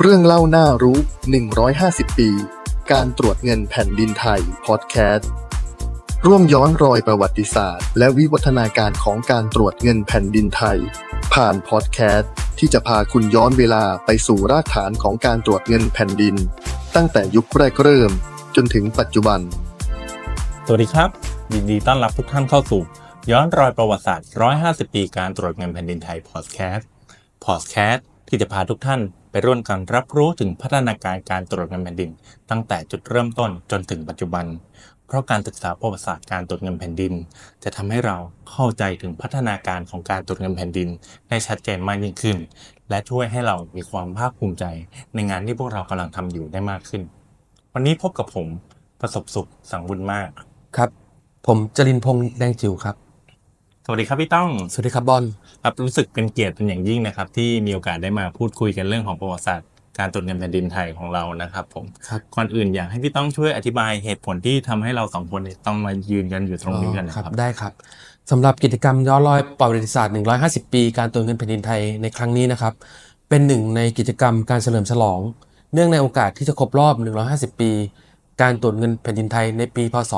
เรื่องเล่าน่ารู้ 150 ปี การตรวจเงินแผ่นดินไทย พอดแคสต์ ร่วมย้อนรอยประวัติศาสตร์ และวิวัฒนาการของการตรวจเงินแผ่นดินไทย ผ่านพอดแคสต์ ที่จะพาคุณย้อนเวลาไปสู่รากฐานของการตรวจเงินแผ่นดิน ตั้งแต่ยุคแรกเริ่ม จนถึงปัจจุบัน สวัสดีครับ ยินดีต้อนรับทุกท่านเข้าสู่ ย้อนรอยประวัติศาสตร์ 150 ปี การตรวจเงินแผ่นดินไทยพอดแคสต์ พอดแคสต์ที่จะพาทุกท่าน ไปร่วมกันรับรู้ถึงพัฒนาการการตรวจเงินแผ่นดิน ตั้งแต่จุดเริ่มต้นจนถึงปัจจุบัน เพราะการศึกษาประวัติศาสตร์การตรวจเงินแผ่นดิน จะทำให้เราเข้าใจถึงพัฒนาการของการตรวจเงินแผ่นดิน ได้ชัดเจนมากยิ่งขึ้น และช่วยให้เรามีความภาคภูมิใจ ในงานที่พวกเรากำลังทำอยู่ได้มากขึ้น วันนี้พบกับผมประสบสุขสังบุญมากครับ ผมจรินพงษ์แดงจิ๋วครับ สวัสดีครับพี่ต้อง สวัสดีครับบอลครับรู้สึกเป็นเกียรติเป็นอย่างยิ่งนะครับ ที่มีโอกาสได้มาพูดคุยกันเรื่องของประวัติศาสตร์การตรวจเงินแผ่นดินไทยของเรานะครับผมครับก่อนอื่นอยากให้พี่ต้องช่วยอธิบายเหตุผลที่ทำให้เราสองคนเนี่ยต้องมายืนกันอยู่ตรงนี้กันนะคครัรับบได้ครับสำหรับกิจกรรมย้อนรอยประวัติศาสตร์ 150 ปี การตรวจเงินแผ่นดินไทยในครั้งนี้นะครับ เป็นหนึ่งในกิจกรรมการเฉลิมฉลอง เนื่องในโอกาสที่จะครบรอบ 150 ปี การตรวจเงินแผ่นดินไทยในปีพศ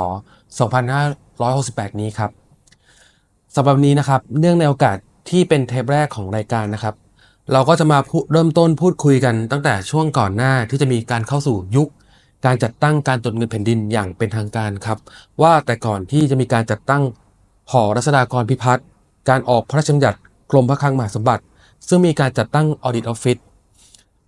2568 นี้ครับ สำหรับนี้นะครับเนื่องในโอกาสที่เป็นเทปแรกของรายการนะครับ เราก็จะมาเริ่มต้นพูดคุยกันตั้งแต่ช่วงก่อนหน้าที่จะมีการเข้าสู่ยุค การจัดตั้งการตรวจเงินแผ่นดินอย่างเป็นทางการครับ ว่าแต่ก่อนที่จะมีการจัดตั้งหอรัษฎากรพิพัฒน์การออกพระราชบัญญัติกรมพระคลังมหาสมบัติ ซึ่งมีการจัดตั้ง Audit Office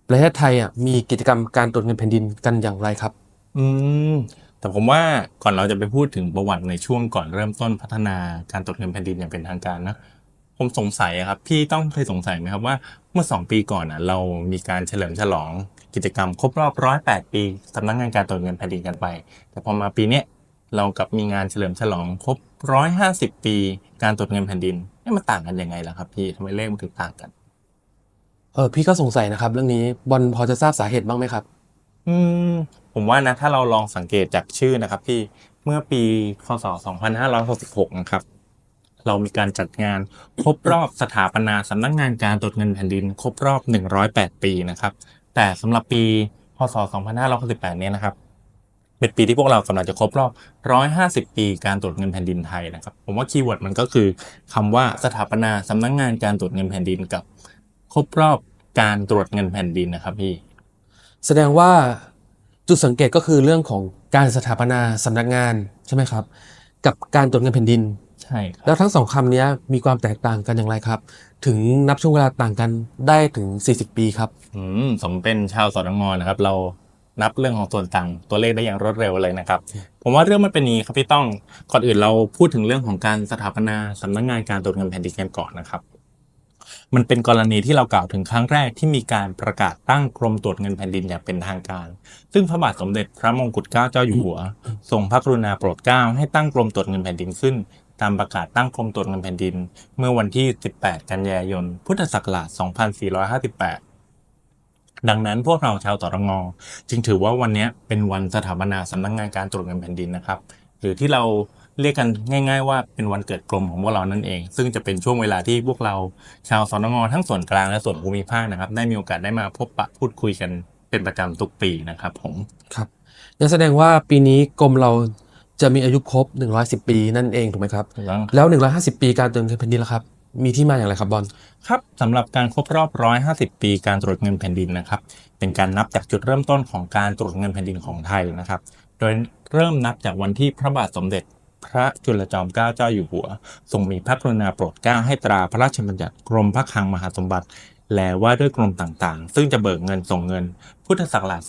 ประเทศไทยอะมีกิจกรรมการตรวจเงินแผ่นดินกันอย่างไรครับ อืม แต่ผมว่าก่อนเราจะไปพูดถึงประวัติในช่วงก่อนเริ่มต้นพัฒนาการตรวจเงินแผ่นดินอย่างเป็นทางการนะผมสงสัยอะครับพี่ต้องเคยสงสัยไหมครับว่าเมื่อสองปีก่อนอะเรามีการเฉลิมฉลองกิจกรรมครบรอบร้อยแปดปีสำนักงานการตรวจเงินแผ่นดินกันไป แต่พอมาปีเนี้ยเรากลับมีงานเฉลิมฉลองครบร้อยห้าสิบปีการตรวจเงินแผ่นดินนี่มันต่างกันยังไงล่ะครับพี่ทำไมเลขมันถึงต่างกัน เออพี่ก็สงสัยนะครับ เรื่องนี้บอลพอจะทราบสาเหตุบ้างไหมครับ อืม ผมว่านะถ้าเราลองสังเกตจากชื่อนะครับพี่เมื่อปีพศ 2566 นะครับ เรามีการจัดงานครบรอบสถาปนาสำนักงานการตรวจเงินแผ่นดิน ครบรอบ 108 ปีนะครับ แต่สำหรับปีพศ 2568 เนี่ยนะครับเป็นปีที่พวกเรากำลังจะครบรอบ 150 ปีการตรวจเงินแผ่นดินไทยนะครับ ผมว่าคีย์เวิร์ดมันก็คือคำว่าสถาปนาสำนักงานการตรวจเงินแผ่นดินกับ ครบรอบการตรวจเงินแผ่นดินนะครับพี่ แสดงว่า จุดสังเกตก็คือเรื่องของการสถาปนาสำนักงานใช่ไหมครับ กับการตรวจเงินแผ่นดินใช่ครับแล้วทั้งสองคำนี้มีความแตกต่างกันอย่างไรครับ ถึงนับช่วงเวลาต่างกันได้ถึง 40 ปีครับอืมสมเป็นชาวสตงนะครับ เรานับเรื่องของส่วนต่างตัวเลขได้อย่างรวดเร็วเลยนะครับ ผมว่าเรื่องมันเป็นอย่างนี้ครับพี่ต้องก่อนอื่นเราพูดถึงเรื่องของการสถาปนาสำนักงานการตรวจเงินแผ่นดินกันก่อนนะครับ มันเป็นกรณีที่เรากล่าวถึงครั้งแรกที่มีการประกาศตั้งกรมตรวจเงินแผ่นดินอย่างเป็นทางการ ซึ่งพระบาทสมเด็จพระมงกุฎเกล้าเจ้าอยู่หัว ทรงพระกรุณาโปรดเกล้าให้ตั้งกรมตรวจเงินแผ่นดินขึ้น ตามประกาศตั้งกรมตรวจเงินแผ่นดิน เมื่อวันที่ 18 กันยายน พุทธศักราช 2458ดังนั้นพวกเราชาวตรงจึงถือว่าวันนี้เป็นวันสถาปนาสำนักงานการตรวจเงินแผ่นดินนะครับ หรือที่เรา เรียกกันง่ายๆว่าเป็นวันเกิดกรมของพวกเรานั่นเอง ซึ่งจะเป็นช่วงเวลาที่พวกเราชาวสตงทั้งส่วนกลางและส่วนภูมิภาคนะครับ ได้มีโอกาสได้มาพบปะพูดคุยกันเป็นประจำทุกปีนะครับผมครับนั่นแสดงว่าปีนี้กรมเราจะมีอายุครบ 110 ปีนั่นเองถูกไหมครับถูกต้องแล้ว 150 ปีการตรวจเงินแผ่นดินล่ะครับ มีที่มาอย่างไรครับบอลครับสำหรับการครบรอบ 150 ปีการตรวจเงินแผ่นดินนะครับ เป็นการนับจากจุดเริ่มต้นของการตรวจเงินแผ่นดินของไทยนะครับ โดยเริ่มนับจากวันที่พระบาทสมเด็จ พระจุลจอมเกล้าเจ้าอยู่หัว ทรงมีพระกรุณาโปรดเกล้าให้ตราพระราชบัญญัติกรมพระคลังมหาสมบัติ และว่าด้วยกรมต่างๆ ซึ่งจะเบิกเงินส่งเงิน พุทธศักราช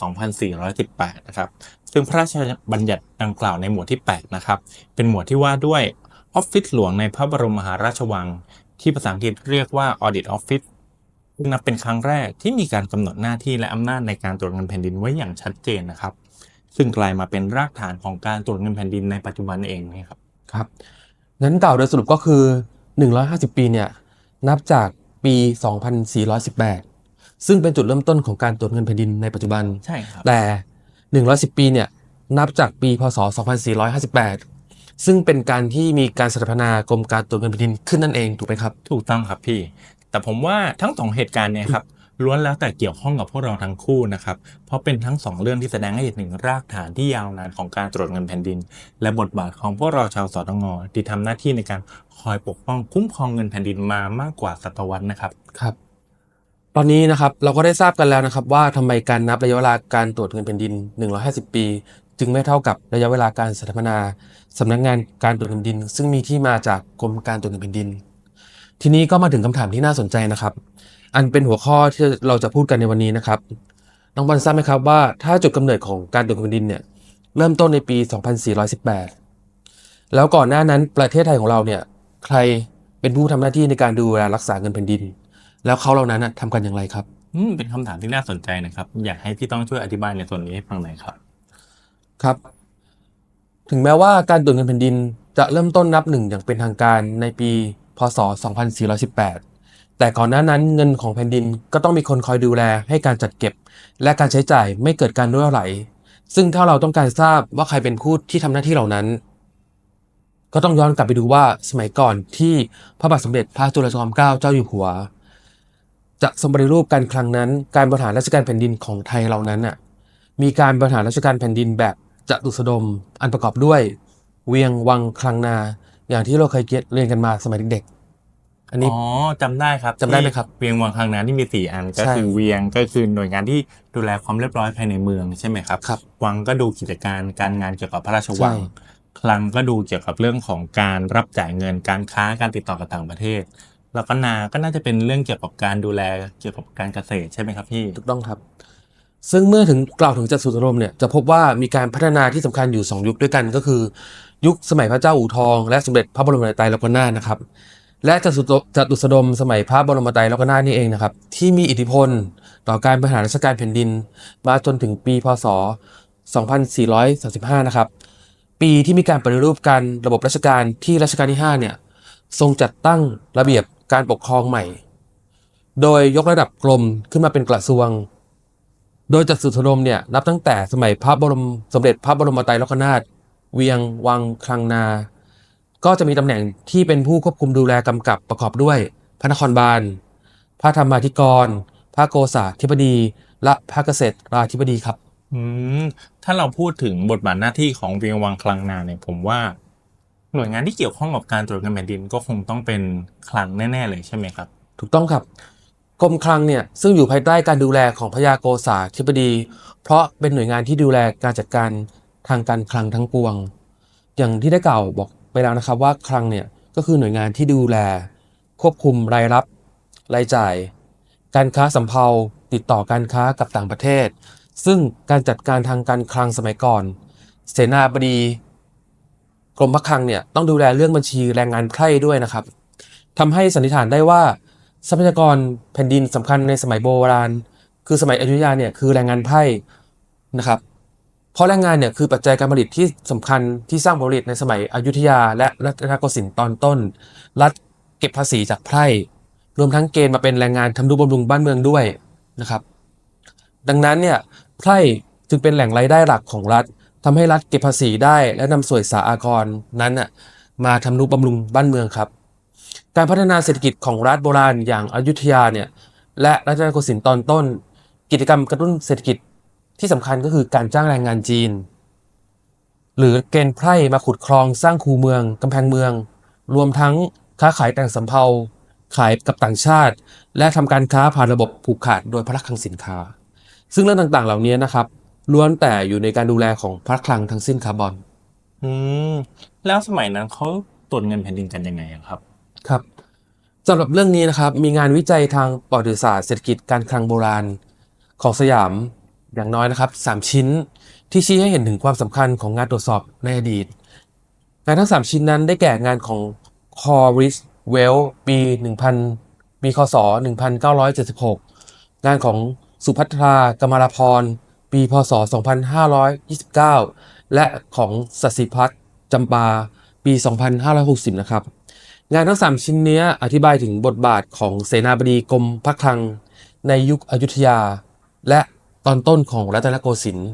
2418 นะครับ ซึ่งพระราชบัญญัติดังกล่าวในหมวดที่ 8 นะครับ เป็นหมวดที่ว่าด้วยออฟฟิศหลวงในพระบรมมหาราชวัง ที่ภาษาอังกฤษเรียกว่า Audit Office ซึ่งนับเป็นครั้งแรกที่มีการกำหนดหน้าที่และอำนาจในการตรวจเงินแผ่นดินไว้อย่างชัดเจนนะครับ ซึ่งกลายมาเป็นรากฐานของการตรวจเงินแผ่นดินในปัจจุบันเองนะครับครับงั้นกล่าวโดยสรุปก็คือ 150 ปีเนี่ยนับจากปี 2418 ซึ่งเป็นจุดเริ่มต้นของการตรวจเงินแผ่นดินในปัจจุบันใช่ครับแต่ 110 ปีเนี่ยนับจากปีพศ 2458 ซึ่งเป็นการที่มีการสถาปนากรมการตรวจเงินแผ่นดินขึ้นนั่นเองถูกไหมครับ ถูกต้องครับพี่ แต่ผมว่าทั้งสองเหตุการณ์เนี่ยครับ ล้วนแล้วแต่เกี่ยวข้องกับพวกเราทั้งคู่นะครับ เพราะเป็นทั้งสองเรื่องที่แสดงให้เห็นถึงรากฐานที่ยาวนานของการตรวจเงินแผ่นดิน และบทบาทของพวกเราชาวสตงที่ทำหน้าที่ในการคอยปกป้องคุ้มครองเงินแผ่นดินมามากกว่าศตวรรษนะครับครับ ตอนนี้นะครับเราก็ได้ทราบกันแล้วนะครับ ว่าทำไมการนับระยะเวลาการตรวจเงินแผ่นดิน 150 ปี จึงไม่เท่ากับระยะเวลาการสถาปนาสำนักงานการตรวจเงินแผ่นดิน ซึ่งมีที่มาจากกรมการตรวจเงินแผ่นดิน ทีนี้ก็มาถึงคำถามที่น่าสนใจนะครับ อันเป็นหัวข้อที่เราจะพูดกันในวันนี้นะครับ น้องบอลทราบไหมครับว่าถ้าจุดกำเนิดของการตรวจเงินแผ่นดินเนี่ยเริ่มต้นในปี 2418 แล้วก่อนหน้านั้นประเทศไทยของเราเนี่ยใครเป็นผู้ทำหน้าที่ในการดูแลรักษาเงินแผ่นดิน แล้วเขาเหล่านั้นน่ะทำกันอย่างไรครับอืมเป็นคำถามที่น่าสนใจนะครับ อยากให้พี่ต้องช่วยอธิบายในส่วนนี้ให้ฟังหน่อยครับ ครับ ถึงแม้ว่าการตรวจเงินแผ่นดินจะเริ่มต้นนับหนึ่งอย่างเป็นทางการในปี พศ 2418 แต่ก่อนหน้านั้นเงินของแผ่นดินก็ต้องมีคนคอยดูแลให้การจัดเก็บ และการใช้จ่ายไม่เกิดการรั่วไหล ซึ่งถ้าเราต้องการทราบว่าใครเป็นผู้ที่ทำหน้าที่เหล่านั้น ก็ต้องย้อนกลับไปดูว่าสมัยก่อนที่พระบาทสมเด็จพระจุลจอมเกล้าเจ้าอยู่หัว จะทรงปฏิรูปการครั้งนั้น การบริหารราชการแผ่นดินของไทยเรานั้นน่ะมีการบริหารราชการแผ่นดินแบบจตุสดม อันประกอบด้วย เวียงวังคลังนา อย่างที่เราเคยเรียนกันมาสมัยเด็กๆ อันนี้ อ๋อจำได้ครับจำได้ไหมครับที่เวียงวังคลังนั้นที่มีสี่อันก็ใช่คือเวียงก็คือหน่วยงานที่ดูแลความเรียบร้อยภายในเมืองใช่ไหมครับ ครับวังก็ดูกิจการการงานเกี่ยวกับพระราชวัง ใช่ คลังก็ดูเกี่ยวกับเรื่องของการรับจ่ายเงินการค้าการติดต่อกับต่างประเทศ แล้วก็นาก็น่าจะเป็นเรื่องเกี่ยวกับการดูแลเกี่ยวกับการเกษตรใช่ไหมครับพี่ ถูกต้องครับ ซึ่งเมื่อถึงกล่าวถึงจตุสดมเนี่ยจะพบว่ามีการพัฒนาที่สำคัญอยู่ 2 ยุคด้วยกันก็คือ ยุคสมัยพระเจ้าอู่ทอง และสมเด็จพระบรมไตรโลกนาถนะครับ และจตุสจตุสดมสมัยพระบรมไตรโลกนาถนี่เองนะครับ ที่มีอิทธิพลต่อการบริหารราชการแผ่นดิน มาจนถึงปีพศ 2435 นะครับ ปีที่มีการปฏิรูปการระบบราชการที่รัชกาลที่ 5 เนี่ย ทรงจัดตั้งระเบียบการปกครองใหม่ โดยยกระดับกรมขึ้นมาเป็นกระทรวง โดยจัดสุดรมเนี่ยนับตั้งแต่สมัยพระบรมสมเด็จพระบรมไตรโลกนาถเวียงวังคลังนา ก็จะมีตำแหน่งที่เป็นผู้ควบคุมดูแลกำกับประกอบด้วย พระนครบาล พระธรรมาธิกร พระโกษาธิบดี และพระเกษตราธิบดีครับ อืมถ้าเราพูดถึงบทบาทหน้าที่ของเวียงวังคลังนาเนี่ยผมว่า หน่วยงานที่เกี่ยวข้องกับการตรวจเงินแผ่นดินก็คงต้องเป็นคลังแน่ๆเลยใช่ไหมครับ ถูกต้องครับกรมคลังเนี่ยซึ่งอยู่ภายใต้การดูแลของพระยาโกษาธิบดี เพราะเป็นหน่วยงานที่ดูแลการจัดการทางการคลังทั้งปวง อย่างที่ได้กล่าวบอก ไปแล้วนะครับว่าคลังเนี่ยก็คือหน่วยงานที่ดูแล ควบคุมรายรับ รายจ่าย การค้าสำเภาติดต่อการค้ากับต่างประเทศ ซึ่งการจัดการทางการคลังสมัยก่อน เสนาบดีกรมพระคลังเนี่ยต้องดูแลเรื่องบัญชีแรงงานไพร่ด้วยนะครับทำให้สันนิษฐานได้ว่าทรัพยากรแผ่นดินสำคัญในสมัยโบราณ คือสมัยอยุธยาเนี่ยคือแรงงานไพร่นะครับ เพราะแรงงานเนี่ยคือปัจจัยการผลิตที่สำคัญที่สร้างผลผลิตในสมัยอยุธยา และรัตนโกสินทร์ตอนต้น รัฐเก็บภาษีจากไพร่ รวมทั้งเกณฑ์มาเป็นแรงงานทำนุบำรุงบ้านเมืองด้วยนะครับ ดังนั้นเนี่ยไพร่จึงเป็นแหล่งรายได้หลักของรัฐทำให้รัฐเก็บภาษีได้ และนำสวยสาอากรนั้นน่ะมาทำนุบำรุงบ้านเมืองครับ การพัฒนาเศรษฐกิจของรัฐโบราณอย่างอยุธยาเนี่ยและรัตนโกสินทร์ตอนต้น กิจกรรมกระตุ้นเศรษฐกิจ ที่สำคัญก็คือการจ้างแรงงานจีน หรือเกณฑ์ไพร่มาขุดคลองสร้างคูเมืองกำแพงเมือง รวมทั้งค้าขายแต่งสำเภาขายกับต่างชาติ และทำการค้าผ่านระบบผูกขาดโดยพระคลังสินค้า ซึ่งเรื่องต่างๆ เหล่านี้นะครับล้วนแต่อยู่ในการดูแลของพระคลังทั้งสิ้นคาร์บอน อืมแล้วสมัยนั้นเขาตรวจเงินแผ่นดินกันยังไงอะครับ ครับสำหรับเรื่องนี้นะครับมีงานวิจัยทางประวัติศาสตร์เศรษฐกิจการคลังโบราณ ของสยาม อย่างน้อยนะครับ 3 ชิ้นที่ชี้ให้เห็นถึงความสำคัญของงานตรวจสอบในอดีต งานทั้ง 3 ชิ้นนั้นได้แก่งานของ c o r i s w e l l ปี 1000 ปีคศ 1976 งานของสุภัทรากมารพร ปีพศ 2529 และของสศิพัฒน์จำปา ปี 2560 นะครับ งานทั้ง 3 ชิ้นนี้อธิบายถึงบทบาทของเสนาบดีกรมพระคลังในยุคอยุธยา และ ตอนต้นของรัตนโกสินทร์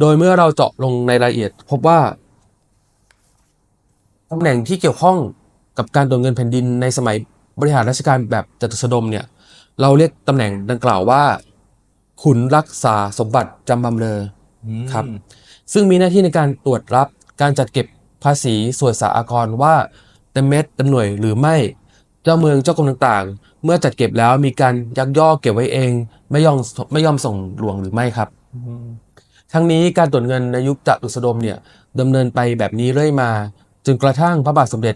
โดยเมื่อเราเจาะลงในรายละเอียด พบว่าตำแหน่งที่เกี่ยวข้องกับการตรวจเงินแผ่นดินในสมัยบริหารราชการแบบจตุสดมเนี่ยเราเรียกตำแหน่งดังกล่าวว่า ขุนรักษาสมบัติจำบำเรอครับ ซึ่งมีหน้าที่ในการตรวจรับการจัดเก็บภาษีส่วนสาอากรว่าเต็มเม็ดเต็มหน่วยหรือไม่ เจ้าเมืองเจ้ากรมต่าง เมื่อจัดเก็บแล้วมีการยักยอกเก็บไว้เอง ไม่ยอมไม่ยอมส่งหลวงหรือไม่ครับอืมทั้งนี้การตรวจเงินในยุคจตุสดมเนี่ยดำเนินไปแบบนี้เรื่อยมา จนกระทั่งพระบาทสมเด็จ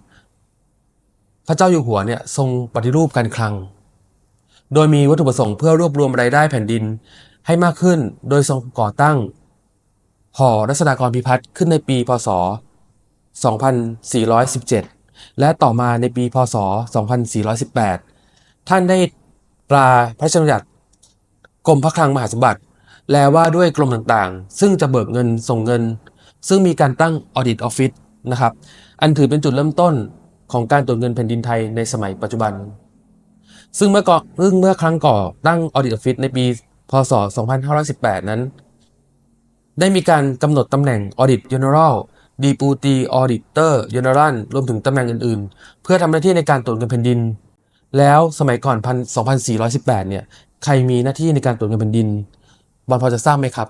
พระเจ้าอยู่หัวเนี่ยทรงปฏิรูปการคลัง โดยมีวัตถุประสงค์เพื่อรวบรวมรายได้แผ่นดินให้มากขึ้นโดยทรงก่อตั้ง หอรัศดากรพิพัฒน์ขึ้นในปีพศ 2417 และต่อมาในปีพศ 2418 ท่านได้ตราพระราชบัญญัติกรมพระคลังมหาสมบัติ แล้วว่าด้วยกรมต่างๆ ซึ่งจะเบิกเงินส่งเงิน ซึ่งมีการตั้ง Audit Office นะครับอันถือเป็นจุดเริ่มต้นของการตรวจเงินแผ่นดินไทยในสมัยปัจจุบัน ซึ่งเมื่อก่อนซึ่งเมื่อครั้งก่อตั้ง Audit Office ในปีพศ 2518 นั้น ได้มีการกำหนดตำแหน่ง Audit General Deputy Auditor General รวมถึงตำแหน่งอื่นๆ เพื่อทำหน้าที่ในการตรวจเงินแผ่นดิน แล้วสมัยก่อนพัน2418เนี่ย ใครมีหน้าที่ในการตรวจเงินแผ่นดิน บอลพอจะทราบไหมครับ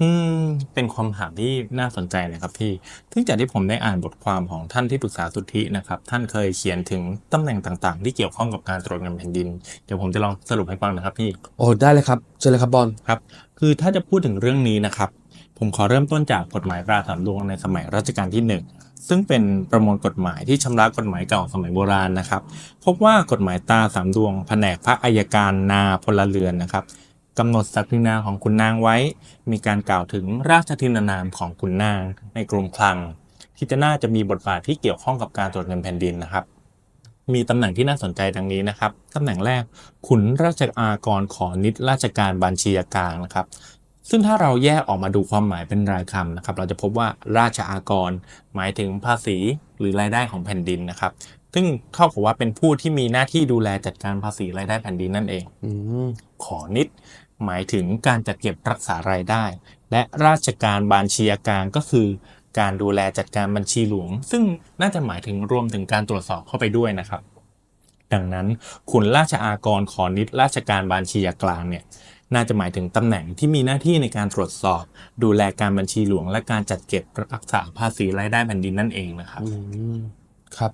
อืมเป็นความถามที่น่าสนใจเลยครับพี่ซึ่งจากที่ผมได้อ่านบทความของท่านที่ปรึกษาสุทธินะครับ ท่านเคยเขียนถึงตำแหน่งต่างๆ ที่เกี่ยวข้องกับการตรวจเงินแผ่นดิน เดี๋ยวผมจะลองสรุปให้ฟังนะครับพี่ โอ้ได้เลยครับเชิญเลยครับบอลครับ คือถ้าจะพูดถึงเรื่องนี้นะครับ ผมขอเริ่มต้นจากกฎหมายตราสามดวงในสมัยรัชกาลที่หนึ่ง ซึ่งเป็นประมวลกฎหมายที่ชำระกฎหมายเก่าสมัยโบราณนะครับ พบว่ากฎหมายตาสามดวงแผนกพระอัยการนาพลเรือนนะครับกำหนดศักดินาของขุนนางไว้ มีการกล่าวถึงราชทินานามของขุนนางในกรมคลัง ที่จะน่าจะมีบทบาทที่เกี่ยวข้องกับการตรวจเงินแผ่นดินนะครับ มีตำแหน่งที่น่าสนใจดังนี้นะครับตำแหน่งแรกขุนราชอากรขอนิดราชการบัญชีกลางนะครับ ซึ่งถ้าเราแยกออกมาดูความหมายเป็นรายคำนะครับ เราจะพบว่าราชอากร หมายถึงภาษีหรือรายได้ของแผ่นดินนะครับ ซึ่งเท่ากับว่าเป็นผู้ที่มีหน้าที่ดูแลจัดการภาษีรายได้แผ่นดินนั่นเองอืมขอนิด หมายถึงการจัดเก็บรักษารายได้ และราชการบัญชีกลางก็คือ การดูแลจัดการบัญชีหลวง ซึ่งน่าจะหมายถึงรวมถึงการตรวจสอบเข้าไปด้วยนะครับ ดังนั้นขุนราชอากรขอนิดราชการบัญชีกลางเนี่ย น่าจะหมายถึงตำแหน่งที่มีหน้าที่ในการตรวจสอบ ดูแลการบัญชีหลวงและการจัดเก็บรักษาภาษีรายได้แผ่นดินนั่นเองนะครับอืมครับ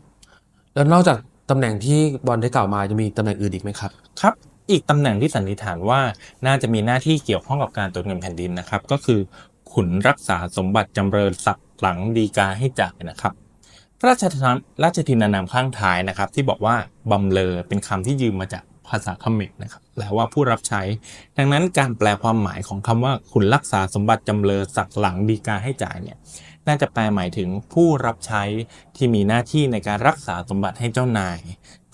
แล้วนอกจากตำแหน่งที่บอลได้กล่าวมาจะมีตำแหน่งอื่นอีกไหมครับครับ อีกตำแหน่งที่สันนิษฐานว่าน่าจะมีหน้าที่เกี่ยวข้องกับการตรวจเงินแผ่นดินนะครับ ก็คือขุนรักษาสมบัติจำเริญศักดิ์หลังดีกาให้จ่ายนะครับพระราชทานราชทินานามข้างท้ายนะครับ ที่บอกว่าบำเลอเป็นคำที่ยืมมาจาก ภาษาเขมรนะครับแปลว่าผู้รับใช้ ดังนั้นการแปลความหมายของคำว่าขุนรักษาสมบัติจำเริญศักหลังดีกาให้จ่ายเนี่ยน่าจะแปลหมายถึงผู้รับใช้ที่มีหน้าที่ในการรักษาสมบัติให้เจ้านาย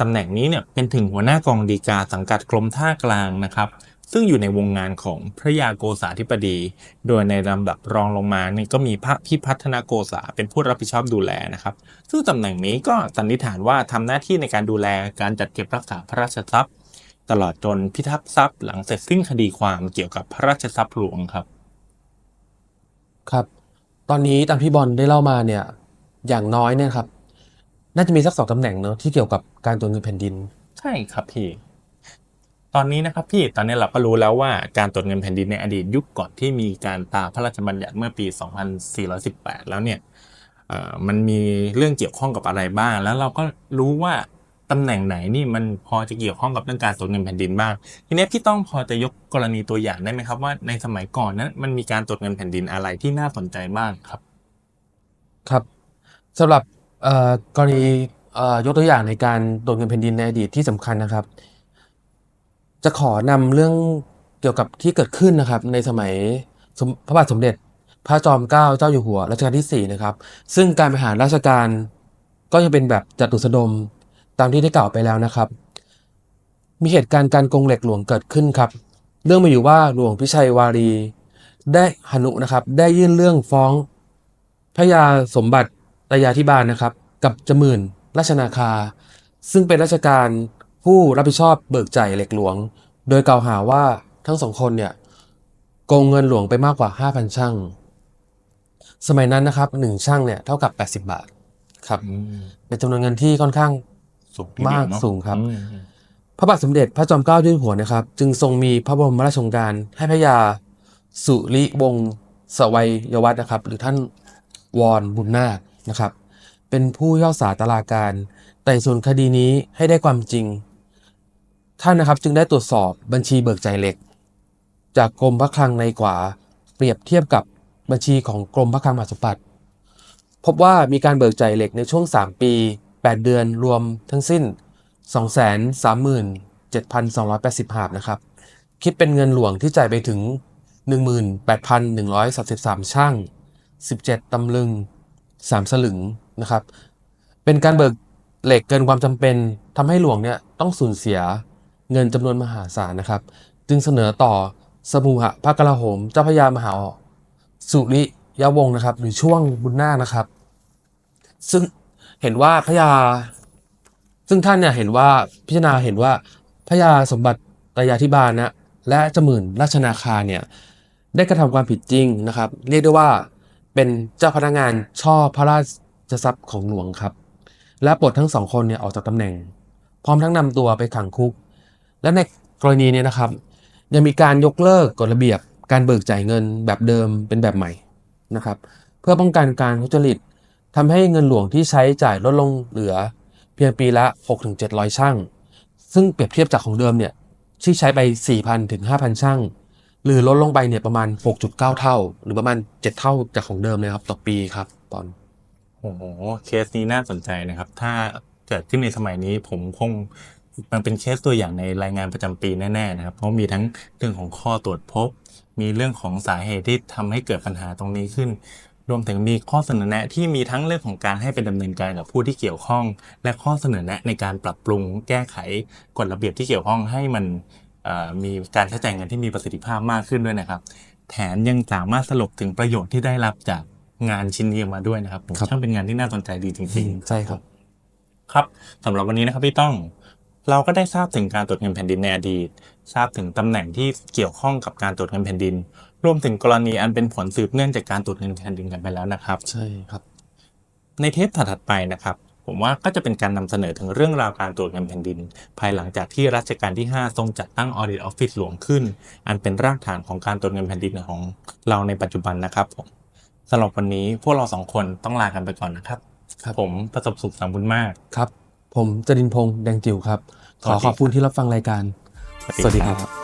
ตำแหน่งนี้เนี่ยเป็นถึงหัวหน้ากองดีกาสังกัดกรมท่ากลางนะครับ ซึ่งอยู่ในวงงานของพระยาโกษาธิบดี โดยในลำดับรองลงมานี่ก็มีพระพิพัฒนาโกษาเป็นผู้รับผิดชอบดูแลนะครับ ซึ่งตำแหน่งนี้ก็สันนิษฐานว่าทำหน้าที่ในการดูแลการจัดเก็บรักษาพระราชทรัพย์ ตลอดจนพิทักษ์ทรัพย์หลังเสร็จสิ้นคดีความเกี่ยวกับพระราชทรัพย์หลวงครับ ครับ ตอนนี้ตามที่บอลได้เล่ามาเนี่ย อย่างน้อยเนี่ยครับ น่าจะมีสักสองตำแหน่งเนอะที่เกี่ยวกับการตรวจเงินแผ่นดิน ใช่ครับพี่ ตอนนี้นะครับพี่ตอนนี้เราก็รู้แล้วว่าการตรวจเงินแผ่นดินในอดีตยุคก่อนที่มีการตราพระราชบัญญัติเมื่อปี 2418 แล้วเนี่ยเอ่อมันมีเรื่องเกี่ยวข้องกับอะไรบ้าง แล้วเราก็รู้ว่า ตำแหน่งไหนนี่มันพอจะเกี่ยวข้องกับเรื่องการตรวจเงินแผ่นดินบ้าง ทีนี้พี่ต้องพอจะยกกรณีตัวอย่างได้ไหมครับ ว่าในสมัยก่อนนั้นมันมีการตรวจเงินแผ่นดินอะไรที่น่าสนใจบ้างครับ ครับสำหรับกรณียกตัวอย่างในการตรวจเงินแผ่นดินในอดีตที่สำคัญนะครับ จะขอนำเรื่องเกี่ยวกับที่เกิดขึ้นนะครับ ในสมัยพระบาทสมเด็จ พระจอมเกล้าเจ้าอยู่หัวรัชกาลที่4นะครับ ซึ่งการบริหารราชการก็ยังเป็นแบบจัตุสดม ตามที่ได้กล่าวไปแล้วนะครับ มีเหตุการณ์การโกงเหล็กหลวงเกิดขึ้นครับ เรื่องมาอยู่ว่าหลวงพิชัยวารี ได้หนุนะครับ ได้ยื่นเรื่องฟ้องพระยาสมบัติตยาธิบาลนะครับ กับจมื่นราชนาคา ซึ่งเป็นราชการผู้รับผิดชอบเบิกจ่ายเหล็กหลวง โดยกล่าวหาว่าทั้งสองคนเนี่ยโกงเงินหลวงไปมากกว่า 5,000 ช่าง สมัยนั้นนะครับหนึ่งช่างเนี่ยเท่ากับ 80 บาทครับเป็นจำนวนเงินที่ค่อนข้าง สูงทีเดียวมากเนอะสูงครับอืมพระบาทสมเด็จพระจอมเกล้าเจ้าอยู่หัวนะครับ จึงทรงมีพระบรมราชโองการให้พระยาสุริวงศ์สวัยวัฒน์นะครับ หรือท่านวอนบุญนาคนะครับ เป็นผู้ย่อสาตราการไต่สวนคดีนี้ให้ได้ความจริง ท่านนะครับจึงได้ตรวจสอบบัญชีเบิกจ่ายเหล็ก จากกรมพระคลังในกว่าเปรียบเทียบกับบัญชีของกรมพระคลังมหาสมบัติ พบว่ามีการเบิกจ่ายเหล็กในช่วง 3 ปี 8 เดือนรวมทั้งสิ้น 237,280 หาบนะครับ คิดเป็นเงินหลวงที่จ่ายไปถึง 18,133 ช่าง 17 ตำลึง 3 สลึงนะครับ เป็นการเบิกเหล็กเกินความจำเป็นทำให้หลวงเนี่ยต้องสูญเสียเงินจำนวนมหาศาลนะครับ จึงเสนอต่อสมุหะพระกลาโหมเจ้าพระยามหาสุริยวงศ์นะครับ หรือช่วงบุญนาคนะครับ ซึ่ง เห็นว่าพระยา ซึ่งท่านเนี่ยเห็นว่าพิจารณาเห็นว่าพระยาสมบัติตายาธิบาลนะและจมื่นราชนาคาเนี่ยได้กระทำความผิดจริงนะครับ เรียกได้ว่าเป็นเจ้าพนักงานช่อพระราชทรัพย์ของหลวงครับ และปลดทั้งสองคนเนี่ยออกจากตำแหน่ง พร้อมทั้งนำตัวไปขังคุก และในกรณีเนี้นะครับ ยังมีการยกเลิกกฎระเบียบการเบิกจ่ายเงินแบบเดิมเป็นแบบใหม่นะครับ เพื่อป้องกันการทุจริต ทำให้เงินหลวงที่ใช้จ่ายลดลงเหลือ เพียงปีละ 6-700 ช่าง ซึ่งเปรียบเทียบจากของเดิมเนี่ยที่ใช้ไป 4,000ถึง5,000 ช่าง หรือลดลงไปเนี่ยประมาณ 6.9 เท่า หรือประมาณ 7 เท่าจากของเดิมเลยครับ ต่อปีครับปอนโอ้โหเคสนี้น่าสนใจนะครับ ถ้าเกิดขึ้นในสมัยนี้ผมคงมันเป็นเคสตัวอย่างในรายงานประจำปีแน่ๆนะครับ เพราะมีทั้งเรื่องของข้อตรวจพบ มีเรื่องของสาเหตุที่ทำให้เกิดปัญหาตรงนี้ขึ้น รวมถึงมีข้อเสนอแนะที่มีทั้งเรื่องของการให้เป็นดำเนินการกับผู้ที่เกี่ยวข้อง และข้อเสนอแนะในการปรับปรุงแก้ไขกฎระเบียบที่เกี่ยวข้องให้มันเอ่อมีการใช้จ่ายเงินที่มีประสิทธิภาพมากขึ้นด้วยนะครับ แถมยังสามารถสรุปถึงประโยชน์ที่ได้รับจากงานชิ้นนี้ออกมาด้วยนะครับผมครับช่างเป็นงานที่น่าสนใจดีจริงๆ ใช่ครับ ครับสำหรับวันนี้นะครับพี่ต้อง เราก็ได้ทราบถึงการตรวจเงินแผ่นดินในอดีต ทราบถึงตำแหน่งที่เกี่ยวข้องกับการตรวจเงินแผ่นดิน รวมถึงกรณีอันเป็นผลสืบเนื่องจากการตรวจเงินแผ่นดินกันไปแล้วนะครับ ใช่ครับ ในเทปถัดๆไปนะครับ ผมว่าก็จะเป็นการนำเสนอถึงเรื่องราวการตรวจเงินแผ่นดิน ภายหลังจากที่รัชกาลที่ 5 ทรงจัดตั้ง Audit Office หลวงขึ้น อันเป็นรากฐานของการตรวจเงินแผ่นดินของเราในปัจจุบันนะครับผมสำหรับวันนี้พวกเราสองคนต้องลากันไปก่อนนะครับครับผมประสบสุขสังบุญมากครับ ผมจรินพงษ์แดงจิ๋วครับ ขอสวัสดีขอบคุณที่รับฟังรายการ สวัสดีสวัสดีคครัรับบ